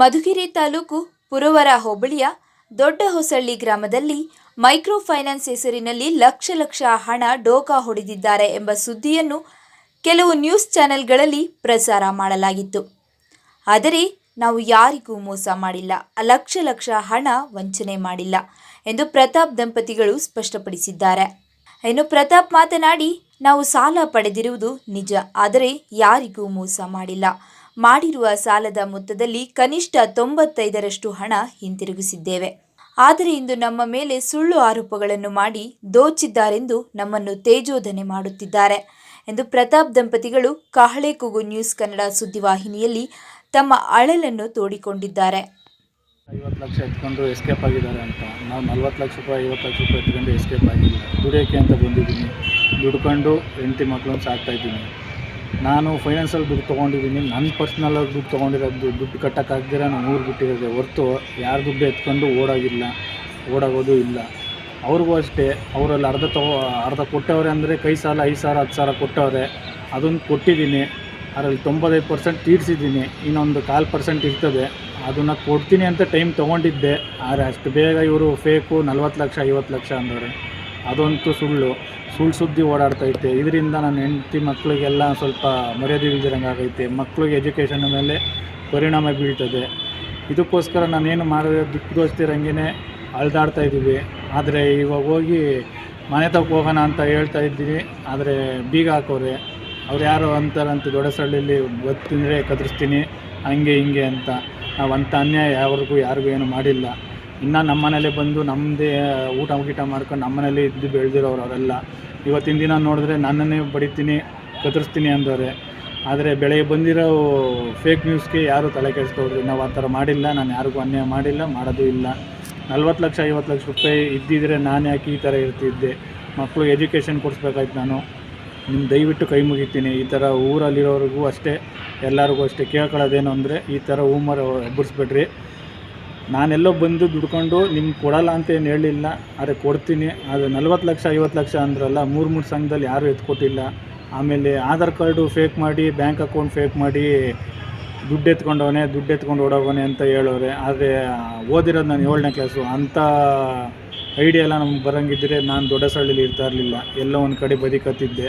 ಮಧುಗಿರಿ ತಾಲೂಕು ಪುರವರ ಹೋಬಳಿಯ ದೊಡ್ಡ ಹೊಸಳ್ಳಿ ಗ್ರಾಮದಲ್ಲಿ ಮೈಕ್ರೋ ಫೈನಾನ್ಸ್ ಹೆಸರಿನಲ್ಲಿ ಲಕ್ಷ ಲಕ್ಷ ಹಣ ಡೋಕಾ ಹೊಡೆದಿದ್ದಾರೆ ಎಂಬ ಸುದ್ದಿಯನ್ನು ಕೆಲವು ನ್ಯೂಸ್ ಚಾನೆಲ್ಗಳಲ್ಲಿ ಪ್ರಸಾರ ಮಾಡಲಾಗಿತ್ತು. ಆದರೆ ನಾವು ಯಾರಿಗೂ ಮೋಸ ಮಾಡಿಲ್ಲ, ಲಕ್ಷ ಲಕ್ಷ ಹಣ ವಂಚನೆ ಮಾಡಿಲ್ಲ ಎಂದು ಪ್ರತಾಪ್ ದಂಪತಿಗಳು ಸ್ಪಷ್ಟಪಡಿಸಿದ್ದಾರೆ. ಇನ್ನು ಪ್ರತಾಪ್ ಮಾತನಾಡಿ, ನಾವು ಸಾಲ ಪಡೆದಿರುವುದು ನಿಜ, ಆದರೆ ಯಾರಿಗೂ ಮೋಸ ಮಾಡಿಲ್ಲ. ಮಾಡಿರುವ ಸಾಲದ ಮೊತ್ತದಲ್ಲಿ ಕನಿಷ್ಠ ತೊಂಬತ್ತೈದರಷ್ಟು ಹಣ ಹಿಂತಿರುಗಿಸಿದ್ದೇವೆ. ಆದರೆ ಇಂದು ನಮ್ಮ ಮೇಲೆ ಸುಳ್ಳು ಆರೋಪಗಳನ್ನು ಮಾಡಿ ದೋಚಿದ್ದಾರೆಂದು ನಮ್ಮನ್ನು ತೇಜೋಧನೆ ಮಾಡುತ್ತಿದ್ದಾರೆ ಎಂದು ಪ್ರತಾಪ್ ದಂಪತಿಗಳು ಕಹಳೆ ಕೂಗು ನ್ಯೂಸ್ ಕನ್ನಡ ಸುದ್ದಿವಾಹಿನಿಯಲ್ಲಿ ತಮ್ಮ ಅಳಲನ್ನು ತೋಡಿಕೊಂಡಿದ್ದಾರೆ. ಐವತ್ತು ಲಕ್ಷ ಎತ್ಕೊಂಡು ಎಸ್ಕೇಪ್ ಆಗಿದ್ದಾರೆ ಅಂತ. ನಾವು ನಲ್ವತ್ತು ಲಕ್ಷ ರೂಪಾಯಿ, ಐವತ್ತು ಲಕ್ಷ ರೂಪಾಯಿ ಎತ್ಕೊಂಡು ಎಸ್ಕೇಪ್ ಆಗಿಲ್ಲ. ದುಡಿಯೋಕ್ಕೆ ಅಂತ ಬಂದಿದ್ದೀನಿ. ದುಡ್ಕೊಂಡು ಹೆಂಡತಿ ಮಕ್ಕಳನ್ನು ಸಾಕ್ತಾ ಇದ್ದೀನಿ. ನಾನು ಫೈನಾನ್ಸಲ್ ದುಡ್ಡು ತೊಗೊಂಡಿದ್ದೀನಿ. ನನ್ನ ಪರ್ಸ್ನಲಾಗಿ ದುಡ್ಡು ತೊಗೊಂಡಿರೋದು ದುಡ್ಡು ಕಟ್ಟೋಕ್ಕಾಗ್ದಿರ ನಾನು ಊರು ಬಿಟ್ಟಿರೋದೆ. ಹೊರ್ತು ಯಾರು ದುಡ್ಡು ಎತ್ಕೊಂಡು ಓಡೋಗಿಲ್ಲ, ಓಡಾಗೋದು ಇಲ್ಲ. ಅವ್ರಿಗೂ ಅಷ್ಟೇ, ಅವರಲ್ಲಿ ಅರ್ಧ ತಗೋ, ಅರ್ಧ ಕೊಟ್ಟವ್ರೆ ಅಂದರೆ ಕೈ ಸಾಲ ಐದು ಸಾವಿರ ಹತ್ತು ಸಾವಿರ ಕೊಟ್ಟವ್ರೆ. ಅದನ್ನು ಕೊಟ್ಟಿದ್ದೀನಿ. ಅದರಲ್ಲಿ ತೊಂಬತ್ತೈದು ಪರ್ಸೆಂಟ್ ತೀರಿಸಿದ್ದೀನಿ. ಇನ್ನೊಂದು ಕಾಲು ಪರ್ಸೆಂಟ್ ಇರ್ತದೆ. ಅದನ್ನು ಕೊಡ್ತೀನಿ ಅಂತ ಟೈಮ್ ತೊಗೊಂಡಿದ್ದೆ. ಆದರೆ ಅಷ್ಟು ಬೇಗ ಇವರು ಫೇಕು ನಲ್ವತ್ತು ಲಕ್ಷ, ಐವತ್ತು ಲಕ್ಷ ಅಂದವ್ರೆ. ಅದಂತೂ ಸುಳ್ಳು. ಸುಳ್ಳು ಸುದ್ದಿ ಓಡಾಡ್ತೈತೆ. ಇದರಿಂದ ನನ್ನ ಹೆಂಡತಿ ಮಕ್ಕಳಿಗೆಲ್ಲ ಸ್ವಲ್ಪ ಮರ್ಯಾದೆ ಇಲ್ದಿರಂಗೆ ಆಗೈತೆ. ಮಕ್ಕಳಿಗೆ ಎಜುಕೇಷನ್ ಮೇಲೆ ಪರಿಣಾಮ ಬೀಳ್ತದೆ. ಇದಕ್ಕೋಸ್ಕರ ನಾನೇನು ಮಾಡಿದೆ ದಿಕ್ಕೋಸ್ತಿರಂಗೆ ಅಳ್ದಾಡ್ತಾ ಇದ್ದೀವಿ ಆದರೆ ಇವಾಗ ಹೋಗಿ ಮನೆ ತಗೋ ಹೋಗೋಣ ಅಂತ ಹೇಳ್ತಾ ಇದ್ದೀನಿ ಆದರೆ ಬೀಗ ಹಾಕೋರೆ. ಅವ್ರು ಯಾರು ಅಂತಾರಂತ, ದೊಡ್ಡ ಸಳ್ಳಿಯಲ್ಲಿ ಗೊತ್ತಿದ್ರೆ ಕತ್ತರಿಸ್ತೀನಿ ಹಂಗೆ ಹಿಂಗೆ ಅಂತ. ನಾವು ಅಂಥ ಅನ್ಯಾಯ ಯಾವ್ರಿಗೂ ಯಾರಿಗೂ ಏನು ಮಾಡಿಲ್ಲ. ಇನ್ನು ನಮ್ಮ ಬಂದು ನಮ್ಮದೇ ಊಟ ಗೀಟ ಮಾಡ್ಕೊಂಡು ನಮ್ಮ ಮನೇಲಿ ಇದ್ದು ಬೆಳೆದಿರೋರು ಅವರೆಲ್ಲ. ಇವತ್ತಿನ ದಿನ ನೋಡಿದ್ರೆ ನನ್ನನ್ನೇ ಬಡಿತೀನಿ, ಕತ್ತರಿಸ್ತೀನಿ ಅಂದವ್ರೆ. ಆದರೆ ಬೆಳೆ ಬಂದಿರೋ ಫೇಕ್ ನ್ಯೂಸ್ಗೆ ಯಾರೂ ತಲೆ ಕೆಡಿಸ್ಕೊಡ್ರಿ ನಾವು ಆ ಥರ ಮಾಡಿಲ್ಲ, ನಾನು ಯಾರಿಗೂ ಅನ್ಯಾಯ ಮಾಡಿಲ್ಲ, ಮಾಡೋದು ಇಲ್ಲ. ನಲ್ವತ್ತು ಲಕ್ಷ, ಐವತ್ತು ಲಕ್ಷ ರೂಪಾಯಿ ಇದ್ದಿದ್ರೆ ನಾನು ಯಾಕೆ ಈ ಥರ ಇರ್ತಿದ್ದೆ? ಮಕ್ಕಳು ಎಜುಕೇಷನ್ ಕೊಡಿಸ್ಬೇಕಾಯ್ತು ನಾನು. ನಿಮ್ಮ ದಯವಿಟ್ಟು ಕೈ ಮುಗಿತೀನಿ. ಈ ಥರ ಊರಲ್ಲಿರೋರಿಗೂ ಅಷ್ಟೇ, ಎಲ್ಲರಿಗೂ ಅಷ್ಟೇ ಕೇಳ್ಕೊಳ್ಳೋದೇನು ಅಂದರೆ ಈ ಥರ ಹೂಮರ್ ಎಬ್ಬರಿಸ್ಬೇಡ್ರಿ ನಾನೆಲ್ಲೋ ಬಂದು ದುಡ್ಕೊಂಡು ನಿಮ್ಗೆ ಕೊಡಲ್ಲ ಅಂತ ಏನು ಹೇಳಿಲ್ಲ. ಆದರೆ ಕೊಡ್ತೀನಿ. ಆದರೆ ನಲ್ವತ್ತು ಲಕ್ಷ, ಐವತ್ತು ಲಕ್ಷ ಅಂದ್ರಲ್ಲ, ಮೂರು ಮೂರು ಸಂಘದಲ್ಲಿ ಯಾರೂ ಎತ್ಕೊಟ್ಟಿಲ್ಲ. ಆಮೇಲೆ ಆಧಾರ್ ಕಾರ್ಡು ಫೇಕ್ ಮಾಡಿ, ಬ್ಯಾಂಕ್ ಅಕೌಂಟ್ ಫೇಕ್ ಮಾಡಿ ದುಡ್ಡು ಎತ್ಕೊಂಡವನೆ, ದುಡ್ಡು ಎತ್ಕೊಂಡು ಓಡೋಗೋನೆ ಅಂತ ಹೇಳೋರೆ. ಆದರೆ ಓದಿರೋದು ನಾನು ಏಳನೇ ಕ್ಲಾಸು. ಅಂಥ ಐಡಿಯಾ ಎಲ್ಲ ನಮ್ಗೆ ಬರೋಂಗಿದ್ದರೆ ನಾನು ದೊಡ್ಡ ಸಳ್ಳಿಲಿ ಇರ್ತಾ ಇರಲಿಲ್ಲ. ಎಲ್ಲೋ ಒಂದು ಕಡೆ ಬದಿಕತ್ತಿದ್ದೆ.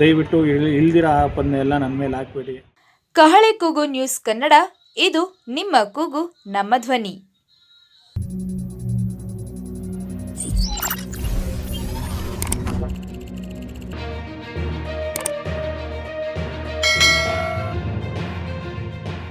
ದಯವಿಟ್ಟು ಇಲ್ ಇಲ್ದಿರೋ ಆಪನ್ನೆಲ್ಲ ನನ್ನ ಮೇಲೆ ಹಾಕ್ಬೇಡಿ. ಕಹಳೆ ಕೂಗು ನ್ಯೂಸ್ ಕನ್ನಡ. ಇದು ನಿಮ್ಮ ಕೂಗು ನಮ್ಮ ಧ್ವನಿ.